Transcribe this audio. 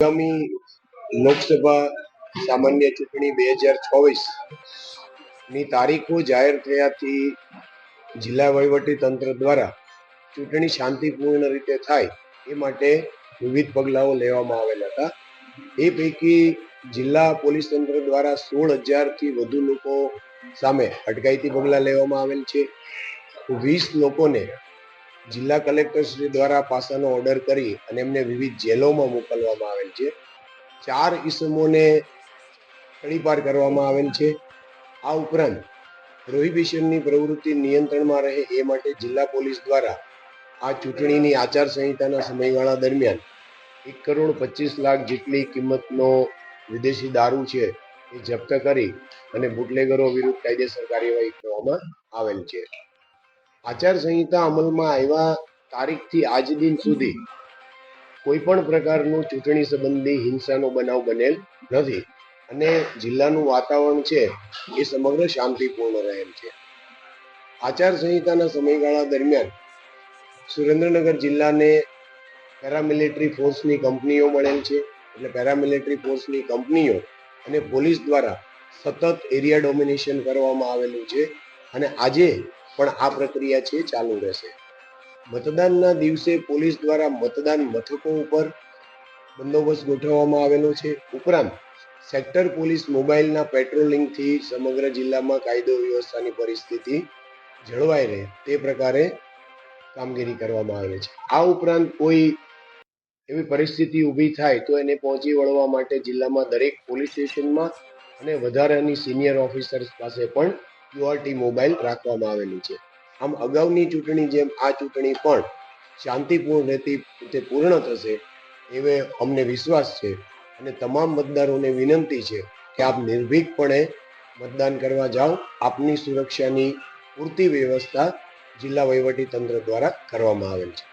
આગામી લોકસભા સામાન્ય ચૂંટણી બે હજાર ચોવીસની તારીખો જાહેર થયાથી જિલ્લા વહીવટી તંત્ર દ્વારા ચૂંટણી શાંતિપૂર્ણ રીતે થાય એ માટે વિવિધ પગલાઓ લેવામાં આવેલા હતા. એ પૈકી જિલ્લા પોલીસ તંત્ર દ્વારા સોળ હજારથી વધુ લોકો સામે અટકાયતી પગલાં લેવામાં આવેલ છે. વીસ લોકોને જિલ્લા કલેક્ટરશ્રી દ્વારા પાસાનો ઓર્ડર કરી અને એમને વિવિધ જેલોમાં મોકલવામાં આવેલ છે. ચાર ઈસમોને તડીપાર કરવામાં આવેલ છે. આ ઉપરાંત પ્રોહિબિશનની પ્રવૃત્તિ નિયંત્રણમાં રહે એ માટે જિલ્લા પોલીસ દ્વારા આ ચૂંટણીની આચારસંહિતાના સમયગાળા દરમિયાન એક કરોડ પચીસ લાખ જેટલી કિંમતનો વિદેશી દારૂ છે એ જપ્ત કરી અને બુટલેગરો વિરુદ્ધ કાયદેસર કાર્યવાહી કરવામાં આવેલ છે. આચારસંહિતા અમલમાં આવ્યા તારીખથી આજ દિન સુધી કોઈ પણ પ્રકારનું ચૂંટણી સંબંધી હિંસાનો બનાવ બનેલ નથી અને જિલ્લાનું વાતાવરણ છે એ સમગ્ર શાંતિપૂર્ણ રહેલ છે. આચારસંહિતાના સમયગાળા દરમિયાન સુરેન્દ્રનગર જિલ્લાને પેરામિલિટરી ફોર્સની કંપનીઓ મળેલ છે. એટલે પેરામિલિટરી ફોર્સની કંપનીઓ અને પોલીસ દ્વારા સતત એરિયા ડોમિનેશન કરવામાં આવેલું છે અને આજે પણ આ પ્રક્રિયા છે, ચાલુ રહેશે. મતદાનના દિવસે પોલીસ દ્વારા મતદાન મથકો ઉપર બંદોબસ્ત ગોઠવવામાં આવેલો છે. ઉપરાંત, સેક્ટર પોલીસ મોબાઈલના પેટ્રોલિંગથી સમગ્ર જિલ્લામાં કાયદો વ્યવસ્થાની પરિસ્થિતિ જળવાઈ રહે તે પ્રકારે કામગીરી કરવામાં આવે છે. આ ઉપરાંત કોઈ એવી પરિસ્થિતિ ઊભી થાય તો એને પહોંચી વળવા માટે જિલ્લામાં દરેક પોલીસ સ્ટેશનમાં અને વધારાની સિનિયર ઓફિસર્સ પાસે પણ ક્યુઆરટી મોબાઈલ રાખવામાં આવેલી છે. આમ અગાઉની ચૂંટણી જેમ આ ચૂંટણી પણ શાંતિપૂર્ણ રહેતી રીતે પૂર્ણ થશે એવે અમને વિશ્વાસ છે અને તમામ મતદારોને વિનંતી છે કે આપ નિર્ભીકપણે મતદાન કરવા જાઓ, આપની સુરક્ષાની પૂરતી વ્યવસ્થા જિલ્લા વહીવટી તંત્ર દ્વારા કરવામાં આવેલ છે.